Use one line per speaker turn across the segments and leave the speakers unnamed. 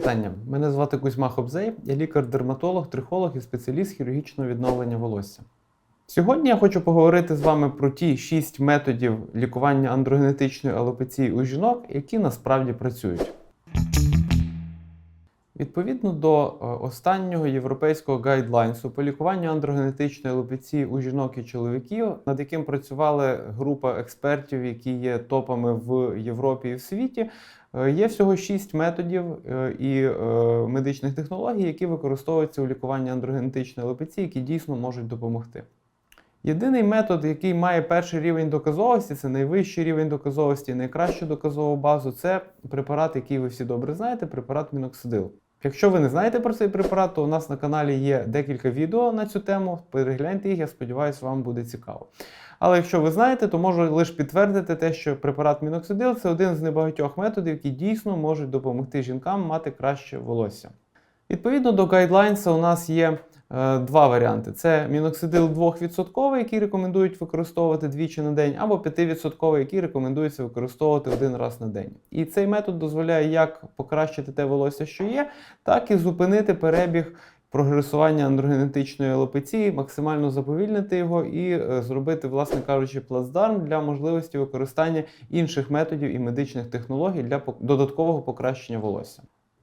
вітання. Мене звати Кузьма Хобзей, я лікар-дерматолог, трихолог і спеціаліст хірургічного відновлення волосся. Сьогодні я хочу поговорити з вами про ті шість методів лікування андрогенетичної алопеції у жінок, які насправді працюють. Відповідно до е, останнього європейського гайдлайнсу по лікуванню андрогенетичної алопеції у жінок і чоловіків, над яким працювала група експертів, які є топами в Європі і в світі, є всього шість методів е, і е, медичних технологій, які використовуються у лікуванні андрогенетичної алопеції, які дійсно можуть допомогти. Єдиний метод, який має перший рівень доказовості, це найвищий рівень доказовості, найкращу доказову базу, це препарат, який ви всі добре знаєте, препарат міноксидил. Якщо ви не знаєте про цей препарат, то у нас на каналі є декілька відео на цю тему. Перегляньте їх, я сподіваюся, вам буде цікаво. Але якщо ви знаєте, то можу лише підтвердити те, що препарат міноксидил це один з небагатьох методів, які дійсно можуть допомогти жінкам мати краще волосся. Відповідно до гайдлайнса, у нас є е, два варіанти: це міноксидил 2%, який рекомендують використовувати двічі на день, або 5%, який рекомендується використовувати один раз на день. І цей метод дозволяє як покращити те волосся, що є, так і зупинити перебіг. Прогресування андрогенетичної алопеції, максимально заповільнити його і е, зробити, власне кажучи, плацдарм для можливості використання інших методів і медичних технологій для додаткового покращення волосся.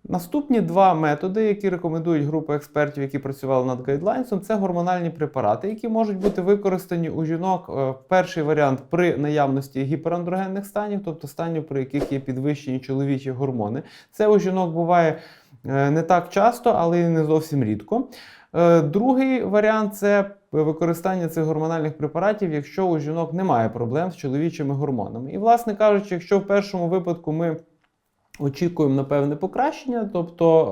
Наступні два методи, які рекомендують група експертів, які працювали над гайдлайнсом, це гормональні препарати, які можуть бути використані у жінок. е, Перший варіант при наявності гіперандрогенних станів, тобто станів, при яких є підвищені чоловічі гормони. Це у жінок буває не так часто, але й не зовсім рідко. Е, Другий варіант це використання цих гормональних препаратів, якщо у жінок немає проблем з чоловічими гормонами. І, власне кажучи, якщо в першому випадку ми очікуємо на певне покращення, тобто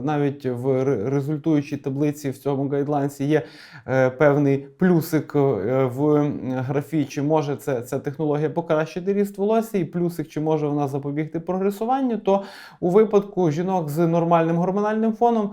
е, навіть в результуючій таблиці в цьому гайдлайнсі є е, певний плюсик е, в графі, чи може це, ця технологія покращити ріст волосся, і плюсик, чи може вона запобігти прогресуванню, то у випадку жінок з нормальним гормональним фоном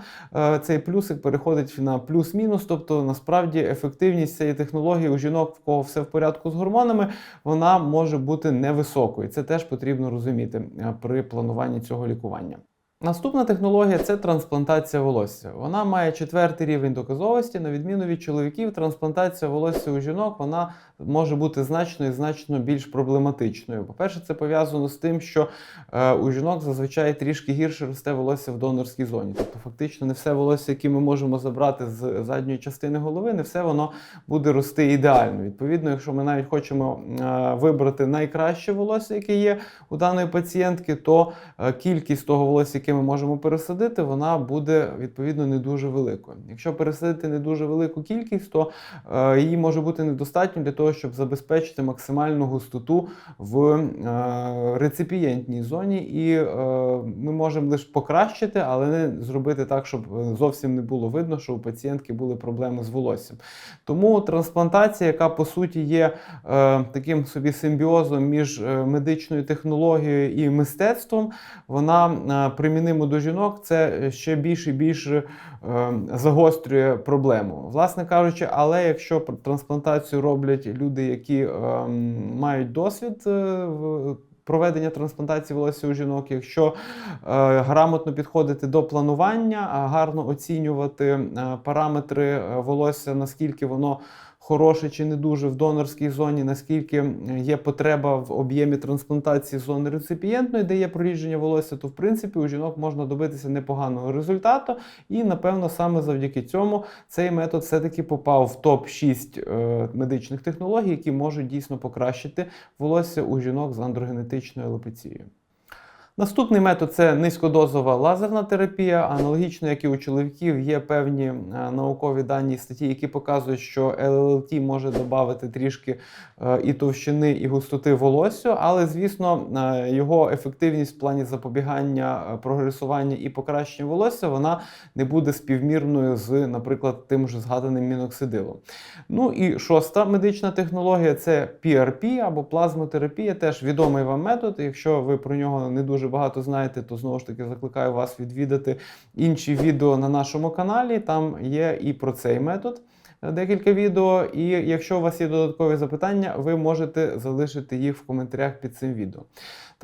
цей плюсик переходить на плюс-мінус, тобто насправді ефективність цієї технології у жінок, в кого все в порядку з гормонами, вона може бути невисокою. Це теж потрібно розуміти при плануванні цього лікування. Наступна технологія це трансплантація волосся. Вона має четвертий рівень доказовості. На відміну від чоловіків, трансплантація волосся у жінок вона може бути значно і значно більш проблематичною. По-перше, це пов'язано з тим, що е, у жінок зазвичай трішки гірше росте волосся в донорській зоні. Тобто, фактично, не все волосся, яке ми можемо забрати з задньої частини голови, не все воно буде рости ідеально. Відповідно, якщо ми навіть хочемо е, вибрати найкраще волосся, яке є у даної пацієнтки, то е, кількість того волосся, яке ми можемо пересадити, вона буде відповідно не дуже великою. Якщо пересадити не дуже велику кількість, то е, її може бути недостатньо для того, щоб забезпечити максимальну густоту в е, реципієнтній зоні, і е, ми можемо лише покращити, але не зробити так, щоб зовсім не було видно, що у пацієнтки були проблеми з волоссям. Тому трансплантація, яка по суті є таким собі симбіозом між медичною технологією і мистецтвом, вона е, примінима до жінок, це ще більше і більше е, загострює проблему. Власне кажучи, але якщо трансплантацію роблять люди, які е, мають досвід е, в проведення трансплантації волосся у жінок, якщо е, грамотно підходити до планування, гарно оцінювати е, параметри волосся, наскільки воно хороше чи не дуже в донорській зоні, наскільки є потреба в об'ємі трансплантації зони реципієнтної, де є прорідження волосся, то в принципі у жінок можна добитися непоганого результату. І напевно саме завдяки цьому цей метод все-таки попав в топ 6 е, медичних технологій, які можуть дійсно покращити волосся у жінок з андрогенетичною алопецією. Наступний метод це низькодозова лазерна терапія. Аналогічно, як і у чоловіків, є певні е, наукові дані статті, які показують, що ЛЛТ може додати трішки е, і товщини, і густоти волосся, але звісно, е, його ефективність в плані запобігання прогресування і покращення волосся вона не буде співмірною з, наприклад, тим же згаданим міноксидилом. Ну і шоста медична технологія це PRP або плазмотерапія, теж відомий вам метод. Якщо ви про нього не дуже багато знаєте, то знову ж таки закликаю вас відвідати інші відео на нашому каналі. Там є і про цей метод. е, декілька відео. І якщо у вас є додаткові запитання, ви можете залишити їх в коментарях під цим відео.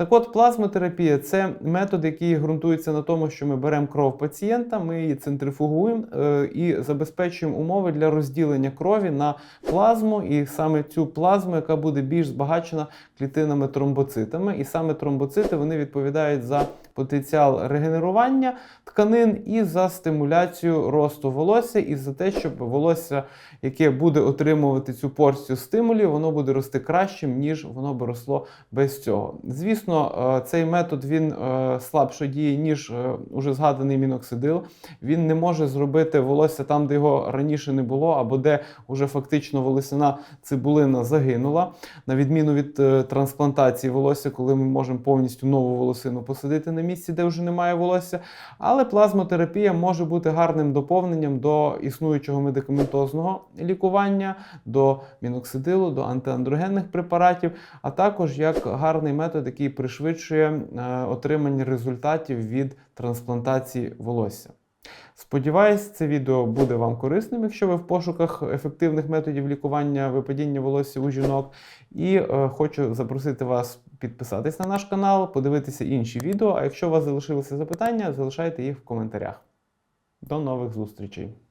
Так от, плазмотерапія це метод, який ґрунтується на тому, що ми беремо кров пацієнта, ми її центрифугуємо е, і забезпечуємо умови для розділення крові на плазму, і саме цю плазму, яка буде більш збагачена клітинами тромбоцитами. І саме тромбоцити вони відповідають за потенціал регенерування тканин і за стимуляцію росту волосся, і за те, щоб волосся, яке буде отримувати цю порцію стимулів, воно буде рости кращим, ніж воно би росло без цього. Звісно, е, цей метод він е, слабше діє, ніж е, уже згаданий міноксидил. Він не може зробити волосся там, де його раніше не було, або де вже фактично волосяна цибулина загинула. На відміну від трансплантації волосся, коли ми можемо повністю нову волосину посадити на місці, де вже немає волосся. Але плазмотерапія може бути гарним доповненням до існуючого медикаментозного лікування, до міноксидилу, до антиандрогенних препаратів, а також як гарний метод, який пришвидшує е, отримання результатів від трансплантації волосся. Сподіваюсь, це відео буде вам корисним, якщо ви в пошуках ефективних методів лікування випадіння волосся у жінок. І е, хочу запросити вас підписатись на наш канал, подивитися інші відео. А якщо у вас залишилися запитання, залишайте їх в коментарях. До нових зустрічей!